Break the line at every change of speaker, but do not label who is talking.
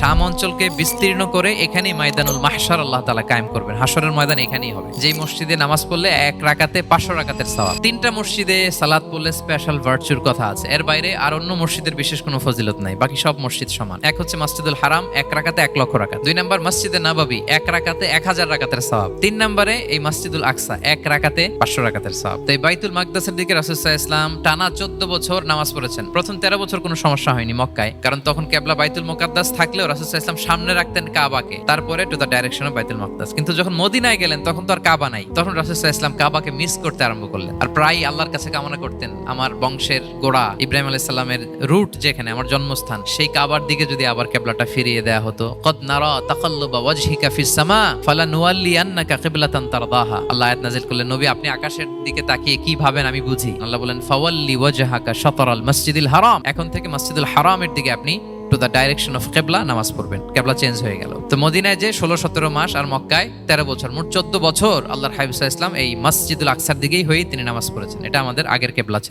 শাম অঞ্চলকে বিস্তীর্ণ করে এখানেই ময়দানুল মাহশার আল্লাহ তালা কায়েম করবেন। হাসরের ময়দান এখানেই হবে। যেই মসজিদে নামাজ পড়লে এক রাকাতে পাঁচশো রাকাতের সওয়াব। তিনটা মসজিদে সালাত পড়লে স্পেশাল ভার্চুর কথা আছে। এর বাইরে আর অন্য মসজিদের বিশেষ কোনো ফজিলত নাই। বাকি সব মসজিদ সমান। এক হচ্ছে মসজিদুল হারাম, এক রাকাতে এক লক্ষ রাকাত। দুই নম্বর মসজিদে নাবাবি, এক রাকাতে এক হাজার রাকাতের সওয়াব। তিন নম্বরে এই মসজিদুল আকসা, এক রাকাতে পাঁচশো রাকাতের সওয়াব। তাই বাইতুল মাকদাসের দিকে রাসুসাহ ইসলাম টানা চোদ্দ বছর নামাজ পড়েছেন। প্রথম তেরো বছর কোনো সমস্যা হয়নি মক্কায়। কারণ তখন কেবলা বাইতুল মোকাদ্দাস থাকলেও রাসুসাহ ইসলাম সামনে রাখতেন কাবাকে। তারপরে টু দ্য ডাইরেকশন অফ বাইতুল মাকদাস। কিন্তু যখন মদিনায় গেলেন, তখন তো আর কাবা নাই। তখন রাসুসাহ ইসলাম কাবাকে মিস করতে আরম্ভ করলেন। আর প্রায় আল্লাহর কাছে কামনা করতেন, আমার বংশের গোড়া ইব্রাহিম আলাইসাল্লামের রুট যেখানে, আমার জন্মস্থান, সেই কাবার দিকে যদি আবার কেবলাটা ফিরিয়ে দেয়া হতো, কদ নারা তাকাল্লুবা ওয়াজহিকা ফিস সামা, ফালা নুওয়াল্লিয়ান্নাকা কিবলাতান তারদাহা। আল্লাহ আয়াত নাযিল করলেন, নবী, আপনি আকাশের দিকে তাকিয়ে কি ভাবেন আমি বুঝি? আল্লাহ বলেন, ফাওয়াল্লি ওয়াজহাকা শাতরাল মসজিদিল হারাম। এখন থেকে মসজিদুল হারামের দিকে আপনি দ্য ডাইরেকশন অফ কেবলা নামাজ পড়বেন। কেবলা চেঞ্জ হয়ে গেল। তো মদিনায় যে ষোলো, সতেরো মাস আর মক্কায় তেরো বছর, মোট চোদ্দ বছর আল্লাহর হাবিবুল্লাহ ইসলাম এই মসজিদুল আকসার দিকেই হয়েই তিনি নামাজ পড়েছেন। এটা আমাদের আগের কেবলা ছিল।